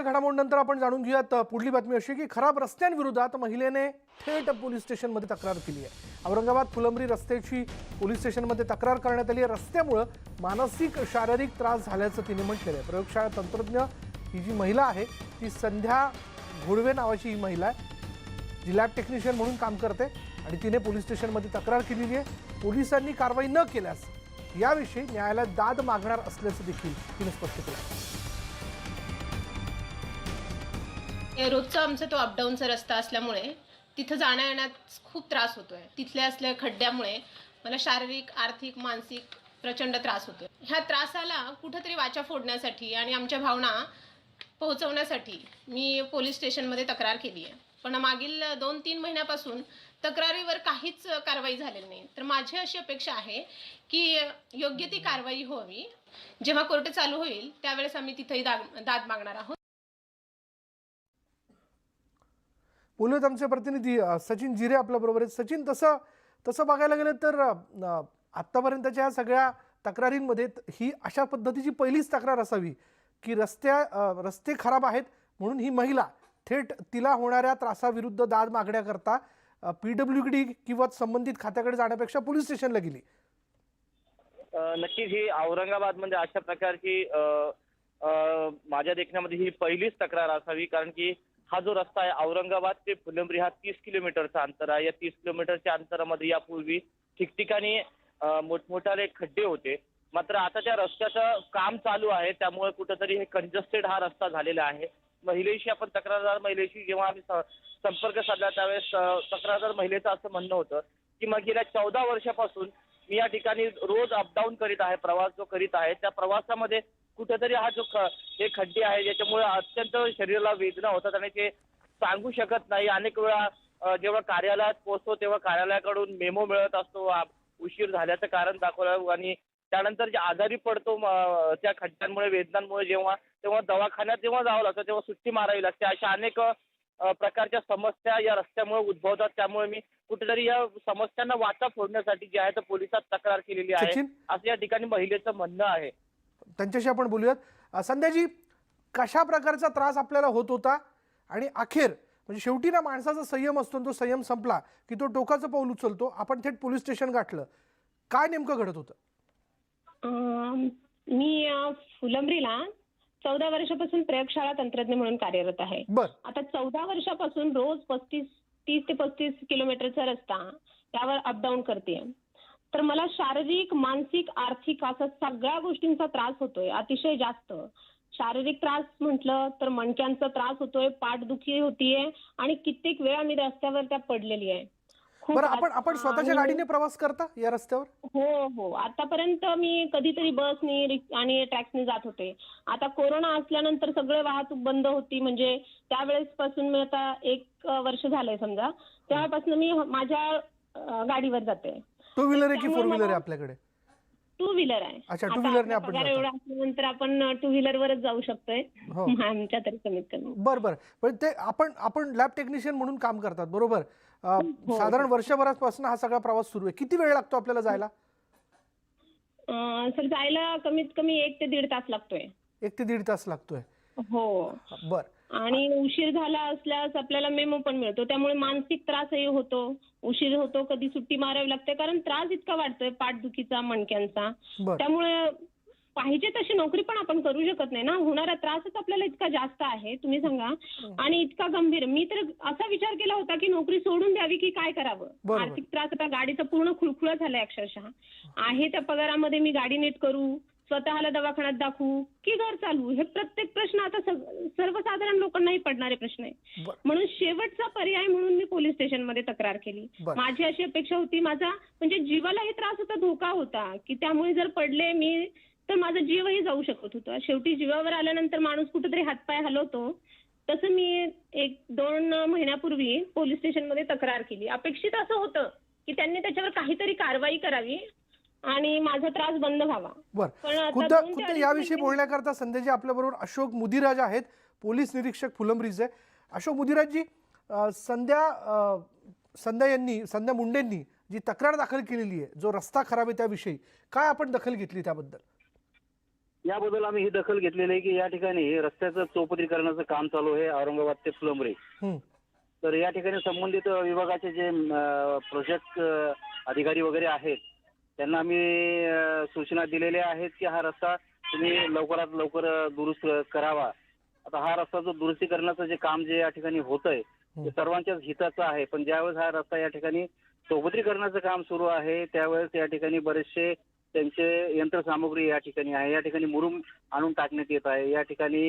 राजकीय घडामोडीनंतर आपण जाणून घेऊयात. पुढली बातमी अशी की खराब रस्त्यांविरोधात महिलेने थेट पोलीस स्टेशनमध्ये तक्रार केली आहे. औरंगाबाद फुलंब्री रस्त्याची पोलीस स्टेशनमध्ये तक्रार करण्यात आली आहे. रस्त्यामुळं मानसिक शारीरिक त्रास झाल्याचं तिने म्हटलेलं आहे. प्रयोगशाळा तंत्रज्ञ ही जी महिला आहे ती संध्या घोडवे नावाची ही महिला आहे. जी लॅब टेक्निशियन म्हणून काम करते आणि तिने पोलीस स्टेशनमध्ये तक्रार केलेली आहे. पोलिसांनी कारवाई न केल्यास याविषयी न्यायालयात दाद मागणार असल्याचं देखील तिने स्पष्ट केलं रोजचा आमचा तो अपडाऊनचा रस्ता असल्यामुळे तिथं जाण्या येण्यात खूप त्रास होतोय. तिथल्या असल्या खड्ड्यामुळे मला शारीरिक आर्थिक मानसिक प्रचंड त्रास होतोय. ह्या त्रासाला कुठंतरी वाचा फोडण्यासाठी आणि आमच्या भावना पोहोचवण्यासाठी मी पोलीस स्टेशनमध्ये तक्रार केली आहे. पण मागील दोन तीन महिन्यापासून तक्रारीवर काहीच कारवाई झालेली नाही. तर माझी अशी अपेक्षा आहे की योग्य ती कारवाई व्हावी. जेव्हा कोर्ट चालू होईल त्यावेळेस आम्ही तिथेही दाद मागणार आहोत. बोलूयात आमचे प्रतिनिधी सचिन जिरे आपल्या बरोबर आहेत. सचिन तसं तसं बघायला गेलं तर आत्तापर्यंतच्या ह्या सगळ्या तक्रारींमध्ये ही अशा पद्धतीची पहिलीच तक्रार असावी की रस्त्या रस्ते खराब आहेत म्हणून ही महिला थेट तिला होणाऱ्या त्रासाविरुद्ध दाद मागण्याकरता पी डब्ल्यू डी किंवा संबंधित खात्याकडे जाण्यापेक्षा पोलीस स्टेशनला गेली. नक्कीच ही औरंगाबाद म्हणजे अशा प्रकारची माझ्या देखण्यामध्ये ही पहिलीच तक्रार असावी. कारण की हा जो रस्ता आहे औरंगाबाद ते फुलंब्री हा तीस किलोमीटरचा अंतर आहे. या तीस किलोमीटरच्या अंतरामध्ये यापूर्वी ठिकठिकाणी अ, मोठमोठाले खड्डे होते. मात्र आता त्या रस्त्याचं काम चालू आहे. त्यामुळे कुठंतरी हे कंजस्टेड हा रस्ता झालेला आहे. महिलेशी आपण तक्रारदार महिलेशी जेव्हा आम्ही स- संपर्क साधला त्यावेळेस अ, तक्रारदार महिलेचं असं म्हणणं होतं की मग गेल्या चौदा वर्षापासून मी या ठिकाणी रोज अपडाऊन करीत आहे प्रवास जो करीत आहे त्या प्रवासामध्ये कुठेतरी हा जो हे खड्डे आहे ज्याच्यामुळे अत्यंत शरीराला वेदना होतात आणि ते सांगू शकत नाही. अनेक वेळा जेव्हा कार्यालयात पोहोचतो तेव्हा कार्यालयाकडून मेमो मिळत असतो. उशीर झाल्याचं कारण दाखवलं आणि त्यानंतर जे आजारी पडतो त्या खड्ड्यांमुळे वेदनांमुळे जेव्हा तेव्हा दवाखान्यात जेव्हा जावं लागतं तेव्हा सुट्टी मारावी लागते. अशा अनेक प्रकारच्या समस्या या रस्त्यामुळे उद्भवतात. त्यामुळे मी कुठेतरी या समस्यांना वाचा फोडण्यासाठी जे आहे तर पोलिसात तक्रार केलेली आहे? असं या ठिकाणी महिलेचं म्हणणं आहे. त्यांच्याशी आपण बोलूयात. संध्याजी कशा प्रकारचा त्रास आपल्याला होत होता? आणि अखेर म्हणजे शेवटी ना माणसाचा संयम असतो तो संयम संपला की तो टोकाचं पाऊल उचलतो. आपण थेट पोलीस स्टेशन गाठलं. काय नेमकं घडत होतं? मी फुलंब्रीला चौदा वर्षापासून प्रयोगशाळा तंत्रज्ञ म्हणून कार्यरत आहे. बर. आता चौदा वर्षापासून रोज पस्तीस तीस ते पस्तीस किलोमीटरचा रस्ता त्यावर अपडाऊन करते तर मला शारीरिक मानसिक आर्थिक असा सगळ्या गोष्टींचा त्रास होतोय अतिशय जास्त. शारीरिक त्रास म्हटलं तर मणक्यांचा त्रास होतोय पाठदुखी होतीये आणि कित्येक वेळा मी रस्त्यावर त्या पडलेली आहे. बरं आपण आपण स्वतःच्या गाडीने प्रवास करता या रस्त्यावर? हो हो. आतापर्यंत मी कधीतरी बसनी आणि ट्रॅक्सनी जात होते. आता कोरोना असल्यानंतर सगळे वाहतूक बंद होती. म्हणजे त्यावेळेस पासून मी आता एक वर्ष झालंय समजा. तेव्हापासून मी माझ्या गाडीवर जाते. टू व्हीलर आहे की फोर व्हीलर आहे आपल्याकडे? टू व्हीलर आहे. अच्छा, two आता wheeler ने आपला आपण पगार जाता. एवढा असल्यानंतर आपण टू व्हीलरवरच जाऊ शकतोय. हो. आमच्या तरी कमीत कमी. बरं बरं. पण ते आपण आपण लॅब टेक्निशियन म्हणून काम करतात बरोबर? अ, हो. साधारण वर्षभरापासून हा सगळा प्रवास सुरू आहे. किती वेळ लागतो आपल्याला जायला? सर जायला कमीत कमी एक ते दीड तास लागतोय. एक ते दीड तास लागतोय. हो. बर. आणि उशीर झाला असल्यास आपल्याला मेमो पण मिळतो. त्यामुळे मानसिक त्रासही होतो. उशीर होतो कधी सुट्टी मारावी लागते. कारण त्रास इतका वाढतोय पाठदुखीचा मणक्यांचा. बर. त्यामुळे पाहिजे तशी नोकरी पण आपण करू शकत नाही ना. होणारा त्रासच आपल्याला इतका जास्त आहे तुम्ही सांगा. आणि इतका गंभीर. मी तर असा विचार केला होता की नोकरी सोडून द्यावी की काय करावं? बरोबर. आर्थिक त्रास आता गाडीचा पूर्ण खुळखुळा झालाय अक्षरशः. आहे त्या पगारामध्ये मी गाडी नीट करू. स्वतःला दवाखान्यात दाखवू की घर चालवू? हे प्रत्येक प्रश्न आता सर्वसाधारण लोकांनाही पडणारे प्रश्न आहे. म्हणून शेवटचा पर्याय म्हणून मी पोलीस स्टेशनमध्ये तक्रार केली. माझी अशी अपेक्षा होती माझा म्हणजे जीवालाही त्रास होता धोका होता की त्यामुळे जर पडले मी तर माझा जीवही जाऊ शकत होता. शेवटी जीवावर आल्यानंतर माणूस कुठेतरी हातपाय हलवतो. तसं मी एक दोन महिन्यापूर्वी पोलीस स्टेशनमध्ये तक्रार केली. अपेक्षित असं होतं की त्यांनी त्याच्यावर काहीतरी कारवाई करावी. आणि माझा त्रास बंद व्हावा. बर. पण आता खुद्द खुद्द याविषयी बोलण्याकरता संध्याजी आपल्याबरोबर अशोक मुदिराज आहेत पोलीस निरीक्षक फुलंब्रीचे अशोक मुदिराजजी संध्या संध्या यांनी संध्या मुंडेंनी जी तक्रार दाखल केलेली आहे जो रस्ता खराब आहे त्याविषयी काय आपण दखल घेतली त्याबद्दल? याबद्दल आम्ही ही दखल घेतलेली आहे की या ठिकाणी रस्त्याचं चौपदरीकरणाचं काम चालू आहे औरंगाबाद ते फुलंब्री. हं. तर या ठिकाणी संबंधित विभागाचे जे प्रोजेक्ट अधिकारी वगैरे आहेत त्यांना आम्ही सूचना दिलेल्या आहेत की हा रस्ता तुम्ही लवकरात लवकर दुरुस्त करावा. आता हा रस्ता जो दुरुस्तीकरणाचं जे काम जे या ठिकाणी होत आहे ते सर्वांच्याच हिताचं आहे. पण ज्यावेळेस हा रस्ता या ठिकाणी चौपदरीकरणाचं काम सुरू आहे त्यावेळेस या ठिकाणी बरेचसे त्यांचे यंत्रसामुग्री या ठिकाणी आहे. या ठिकाणी मुरुम आणून टाकण्यात येत आहे. या ठिकाणी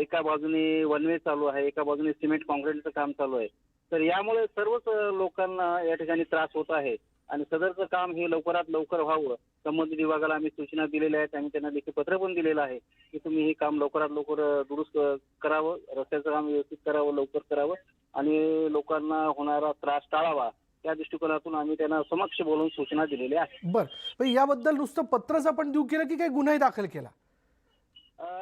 एका बाजूने वनवे चालू आहे एका बाजूने सिमेंट कॉन्क्रीटचं काम चालू आहे. तर यामुळे सर्वच लोकांना या ठिकाणी त्रास होत आहे. आणि सदरचं काम हे लवकरात लवकर व्हावं. संबंधित विभागाला आम्ही सूचना दिलेल्या आहेत आम्ही त्यांना लेखी पत्र पण दिलेलं आहे की तुम्ही हे काम लवकरात लवकर दुरुस्त करावं रस्त्याचं काम व्यवस्थित करावं लवकर करावं आणि लोकांना होणारा त्रास टाळावा. या दृष्टिकोनातून आम्ही त्यांना समक्ष बोलून सूचना दिलेल्या आहेत. बर. याबद्दल नुसतं पत्रच आपण देऊ केलं की काही गुन्हाही दाखल केला?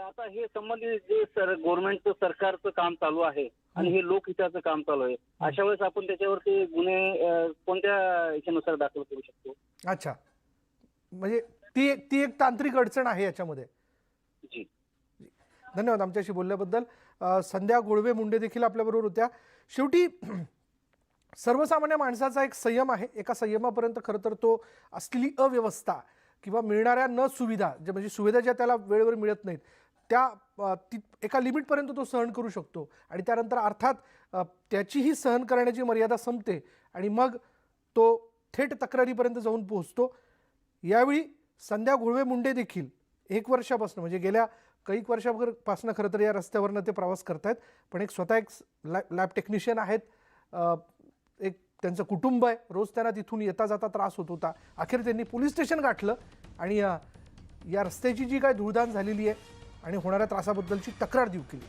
आता हे संबंधित जे सर गव्हर्नमेंटचं सरकारचं काम चालू आहे आणि हे लोकहिताचं काम चालू आहे. अशा वेळेस आपण त्याच्यावरती गुन्हे अ, कोणत्या याच्यानुसार दाखल करू शकतो? अच्छा. म्हणजे ती एक ती एक तांत्रिक अडचण आहे याच्यामध्ये. जी. धन्यवाद आमच्याशी बोलल्याबद्दल. अ, संध्या गोळवे मुंडे देखील आपल्याबरोबर होत्या. शेवटी सर्वसामान्य माणसाचा एक संयम आहे. एका संयमापर्यंत खरं तर तो असलेली अव्यवस्था किंवा मिळणाऱ्या न सुविधा जे म्हणजे सुविधा ज्या त्याला वेळेवर मिळत नाहीत त्या ती एका लिमिटपर्यंत तो सहन करू शकतो. आणि त्यानंतर अर्थात त्याचीही सहन करण्याची मर्यादा संपते आणि मग तो थेट तक्रारीपर्यंत जाऊन पोहोचतो. यावेळी संध्या घोळवे मुंडे देखील एक वर्षापासून म्हणजे गेल्या कैक वर्षापासून खरं तर या रस्त्यावरनं ते प्रवास करतायत पण एक स्वतः एक लॅब लॅब टेक्निशियन आहेत. एक त्यांचं कुटुंब आहे. रोज त्यांना तिथून येता जाता त्रास होत होता. अखेर त्यांनी पोलीस स्टेशन गाठलं आणि या रस्त्याची जी काय धूळदान झालेली आहे आणि होणाऱ्या त्रासाबद्दलची तक्रार देऊ केली.